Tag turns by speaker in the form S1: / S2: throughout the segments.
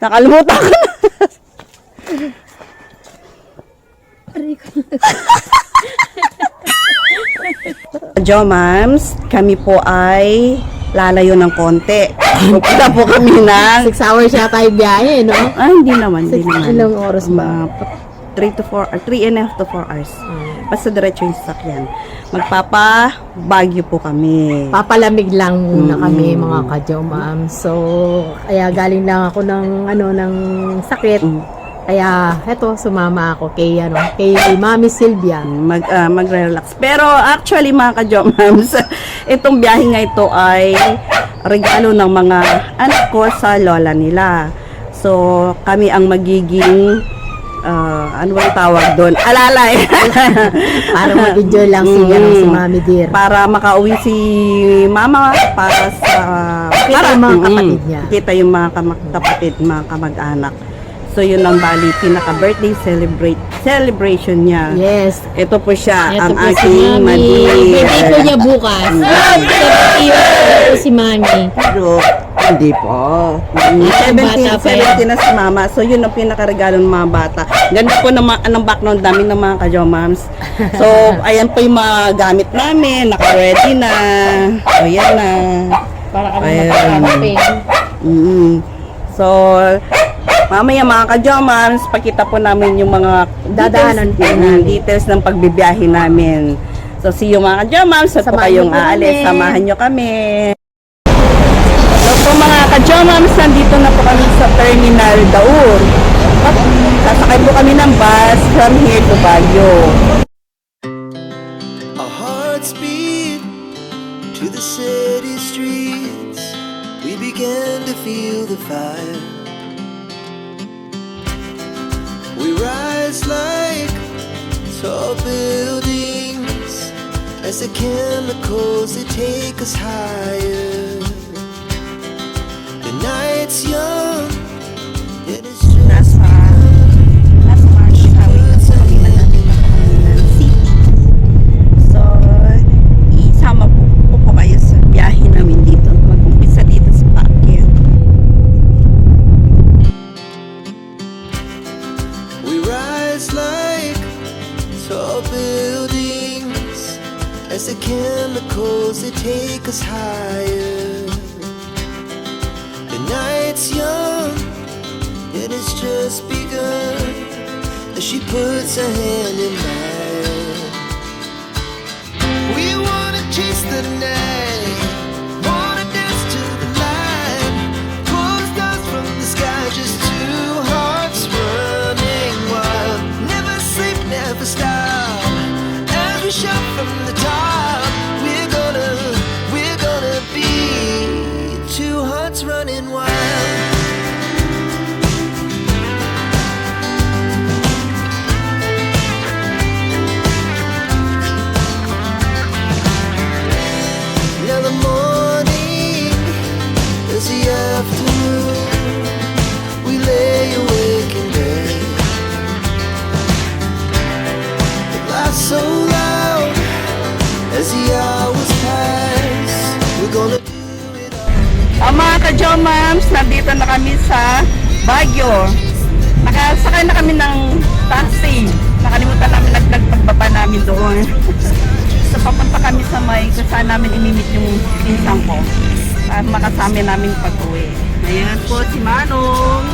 S1: Nakalimutan ko na. Jo, ma'ams, kami po ay lalayo ng konti. Pupunta po kami ng...
S2: Six hours yata yung biyahe, no?
S1: Ah, hindi naman, hindi
S2: Six,
S1: naman.
S2: ilang oras ba?
S1: Mga 3 to 4, or 3 and a half to 4 hours. Basta diretso yung sasakyan. Magpapa Baguio po kami.
S2: Papalamig lang muna kami mga kadyo ma'am. So, kaya galing lang ako ng ano ng sakit.
S1: Mm.
S2: Kaya eto sumama ako kay ano kay Mami Sylvia.
S1: mag ah, magre-relax. Pero actually mga ka-jomams, itong biyahe nga ito ay regalo ng mga anak ko sa lola nila. So, kami ang magiging ah, ano ba yung tawag doon? Alalay.
S2: Para mag-enjoy lang si,
S1: Mm.
S2: ano, si Mami Dear.
S1: para makauwi si mama para sa
S2: Kita yung mga
S1: Mm,
S2: kapatid niya.
S1: Kita yung mga kam- kapatid, mga kamag-anak. So yun ang bali pinaka birthday celebrate celebration niya.
S2: Yes.
S1: Ito po siya,
S2: Ito
S1: ang
S2: po si
S1: aking
S2: Mami.
S1: madi.
S2: Birthday po niya bukas. Ah, birthday po si Mami.
S1: Pero, hindi po.
S2: Ah,
S1: 17,
S2: bata pa yan.
S1: 17 na si mama. So, yun ang pinakaregalo ng mga bata. Ganda po ng, mga- ng background namin ng mga kajomams. So, ayan po yung mga gamit namin. Naka-ready na. O, yan na.
S2: Para kami
S1: Ayan.
S2: magkakamping.
S1: Mm. So, mamaya mga kajomams, pakita po namin yung mga
S2: Dadaanan po
S1: details,
S2: namin.
S1: details ng pagbibiyahe namin. So, see you mga kajomams. At po
S2: Samahan
S1: kayong
S2: niyo po
S1: aalis.
S2: kami.
S1: Samahan nyo kami. So mga nandito na po kami sa Terminal Daur. Sasakay po kami ng bus from here to Baguio.
S3: Our hearts beat to the city streets. We began to feel the fire. We rise like tall buildings as the chemicals they take us higher. The night's young, it is just
S1: Nasa, nasa March kami sa city. So, isama po, po po kayo sa biyahe namin dito. Mag-umpisa dito sa.
S3: We rise like tall buildings as the chemicals they take us higher. As she puts her hand in mine.
S1: Mga ka-jomams, nandito na kami sa Baguio. Nakasakay na kami ng taxi. Nakalimutan namin naglag pagbaba namin doon. so papunta kami sa may kung saan namin imimit yung pinsang ko. Para makasama namin pag-uwi. Ayan po si Manong.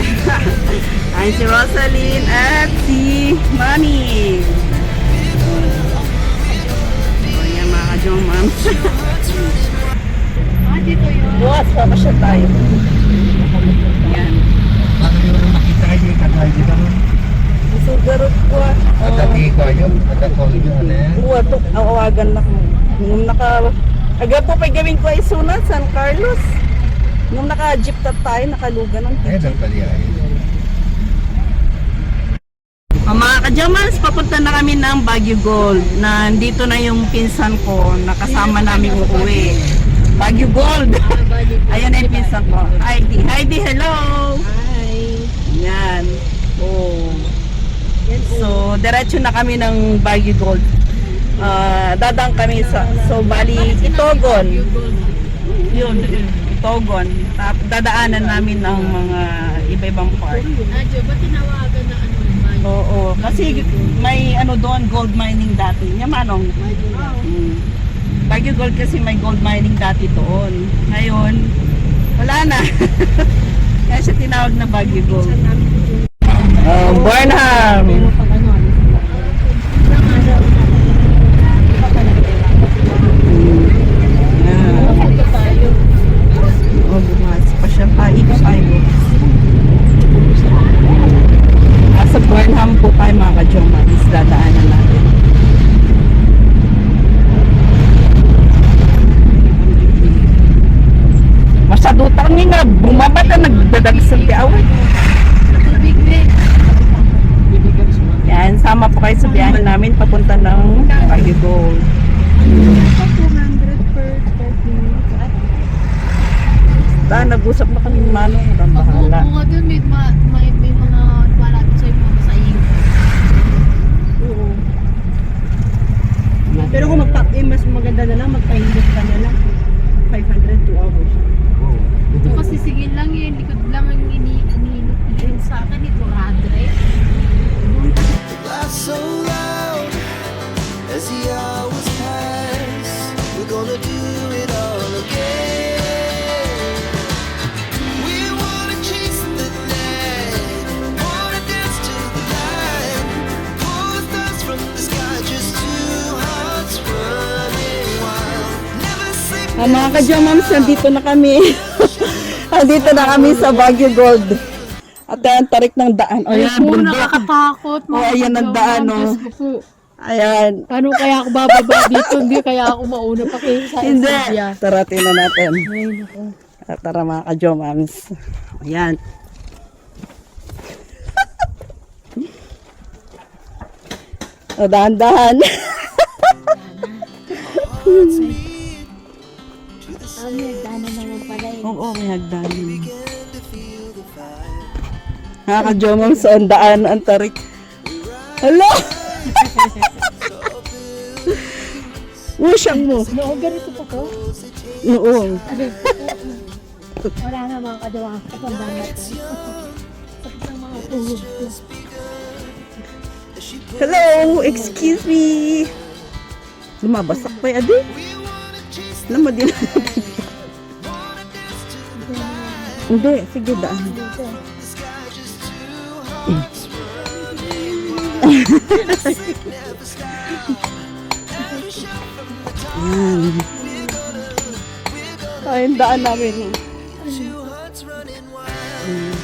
S1: Ayan si Rosaline at si Mami. Ayan mga ka-jomams. Bukas, papasyal tayo. Yan. Sugarot ko ah.
S4: Ada tiko yun, ada kolyo na yan.
S1: Buwa to, awawagan na ko. Nung naka... Aga po pa gawin ko ay sunod, San Carlos. Nung naka-jeep na tayo, nakalugan ng
S4: Eh,
S1: jeep.
S4: dapat yan.
S1: Oh, mga kajamans, papunta na kami ng Baguio Gold. Nandito na yung pinsan ko, nakasama namin uuwi. Baguio Gold. Ayan na yung pinsan ko. Heidi. Heidi, hello!
S2: Hi.
S1: Yan. Oh. So, diretso na kami ng Baguio Gold. Ah, dadang kami sa, so bali, Itogon. Yun. Togon. Tapos dadaanan namin ang mga iba-ibang part.
S2: Adjo, ba't tinawagan na ano?
S1: Oo, kasi may ano doon, gold mining dati. Yamanong. Mm. Baguio Gold kasi may gold mining dati doon. Ngayon, wala na. Kaya siya tinawag na Baguio Gold. Oh, Burnham!
S2: Pag ano, ano,
S1: Yeah.
S2: Ito tayo.
S1: Oh, bumas pa siya pa. Ikot tayo. Ah, sa Burnham po tayo mga kajoma. Is dadaanan natin. Masyado tangi nga. Bumaba na nagdadagsang di away. Yan, sama po kayo sa biyahe namin papunta ng Baguio Gold.
S2: 200 per 30 minutes.
S1: Dahil nag-usap na kami ni Manong. Ang bahala.
S2: uupo ka dun, may, ma- may, may mga malapit sa'yo mga sa iyo.
S1: Oo.
S5: Pero kung magpa eh, mas maganda na lang, magpahingit ka na lang. 500 2
S1: Ah, mga ka-Jomams, nandito na kami. nandito na kami sa Baguio Gold. At ayan, tarik ng daan. O yan,
S2: po, nakakatakot.
S1: Oh, ayan ang daan, oh.
S2: Po.
S1: Ayan.
S2: Paano kaya ako bababa dito? Hindi kaya ako mauna pa kayo sa
S1: Hindi. Tara, tingnan natin.
S2: Ay, naku.
S1: Ah, Tara mga ka-Jomams. Ayan. o, dahan-dahan. Oo, may hagdanan. Mga ka-Jomams, ang daan, ang tarik. Hala! Usyang mo.
S2: No, ganito pa to?
S1: Oo.
S2: Wala na mga kadawa. Tuhod ko.
S1: Hello, excuse me. Lumabasak pa yung adi. Alam mo din. Hindi, sige daan. Yan. Ay, ang daan namin. Mm.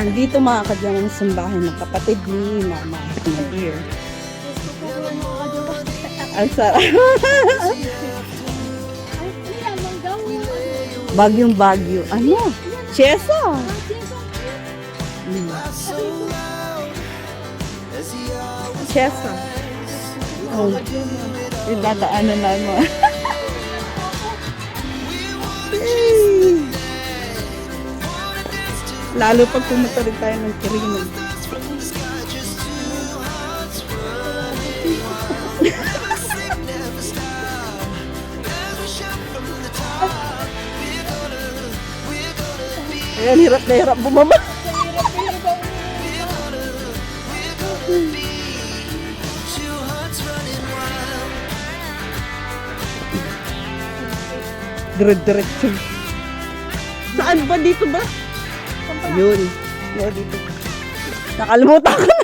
S1: Andito mga kadyang ang simbahan ng kapatid ni Mama na dear. Ang sarap. Bagyong bagyo. Ano? Chesa. Chesa. Oh. Idadaanan na mo. Lalo pag pumunta rin tayo ng Kirino. Ayan, hirap na hirap bumaba. Dire-diretso. Saan ba? Dito ba? Yun. Yun, dito. Nakalimutan ko na.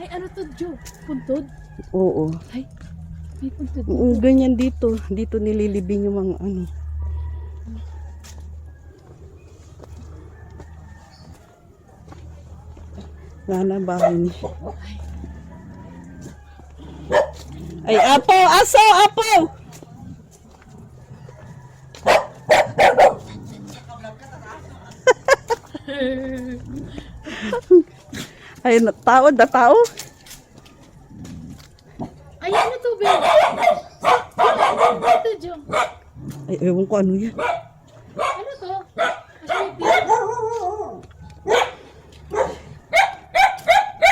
S2: Ay, ano to, Jo? Puntod?
S1: Oo.
S2: Ay, may puntod.
S1: Oo, ganyan dito. Dito nililibing yung mga ano. Wala na bahay ni. Ay, apo! Aso! Apo! Na- tao, da tao.
S2: Ay? Ito,
S1: ewan ko ano yan.
S2: Ano to?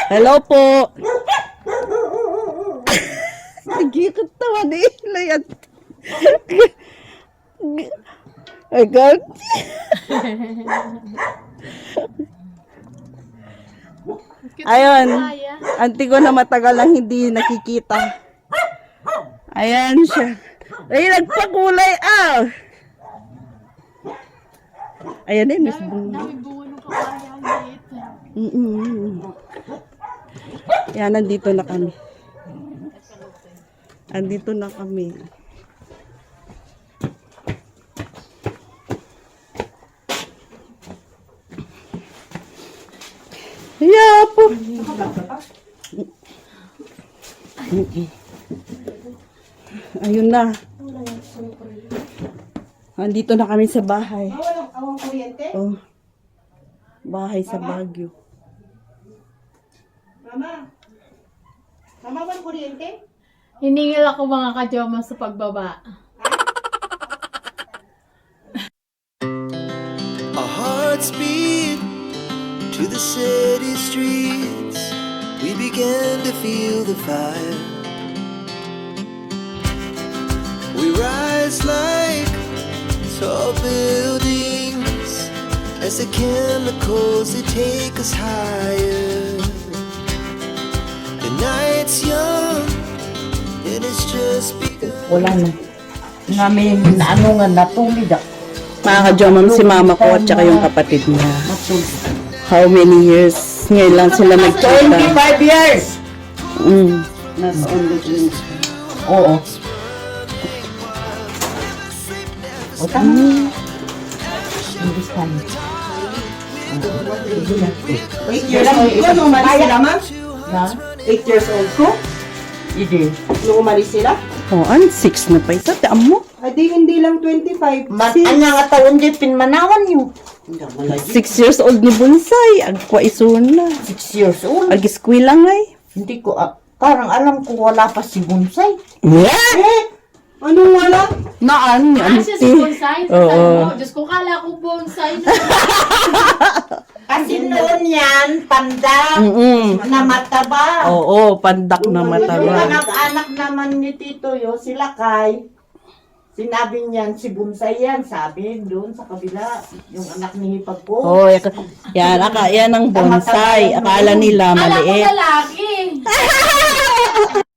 S1: Hello po. Nagkikot naman eh. Layan. Ay, God. Ayun. Auntie ko na matagal lang hindi nakikita. Ayan siya. Ay, nagpakulay ah. Ayan eh, Miss Bunga.
S2: Dami bunga ng papaya. Ang liit.
S1: Mm-mm. Yan, nandito na kami. Andito na kami. Yeah po. Ayun na. Andito na kami sa bahay.
S5: Walang awang kuryente?
S1: Oh. Bahay sa Baguio.
S5: Mama. Mama, walang kuryente?
S2: Hiningil ako mga kajoma sa pagbaba.
S3: Our hearts beat to the city streets. We began to feel the fire. Tall buildings as the chemicals they take us higher. The night's young, and it's just begun.
S6: wala na. Namin, ano nga, natulid ako.
S1: Mga ka-Jomam, si mama ko at saka yung kapatid niya. How many years ngayon lang sila nagkita?
S6: 25 years!
S1: Mm.
S6: Nasa on the dreams. Oo. O tama. Hindi tayo.
S5: 8 years old ko nung umalis sila, ma'am?
S6: Na?
S5: 8 years old ko?
S6: Hindi.
S5: Nung umalis sila?
S1: Oh, an six na pa isa. Tiyan mo.
S5: Ay, di hindi lang 25.
S6: Man, anya nga taon di pinmanawan lagi.
S1: Six years old ni Bonsai. Agkwa isun na.
S6: 6 years old.
S1: Ag-eskwela ngay.
S6: Hindi ko, ah, parang alam ko wala pa si Bonsai.
S1: Yeah!
S5: Eh, anong wala?
S1: Naan ni
S2: Ah, siya si
S1: auntie.
S2: bonsai.
S1: Oo.
S2: Oo. Diyos ko, kala ko bonsai na.
S6: Kasi noon yan, tanda
S1: Mm-mm.
S6: na mataba.
S1: Oo, pandak na
S6: Yung
S1: mataba.
S6: anak-anak naman ni Tito Yo, sila kay, sinabi niyan, si Bunsay yan, sabi doon sa kabila, yung anak ni Hipag ko.
S1: Oh, yan, aka, yan ang bonsai. Akala nila
S2: Kala ko
S1: maliit.
S2: lalaki.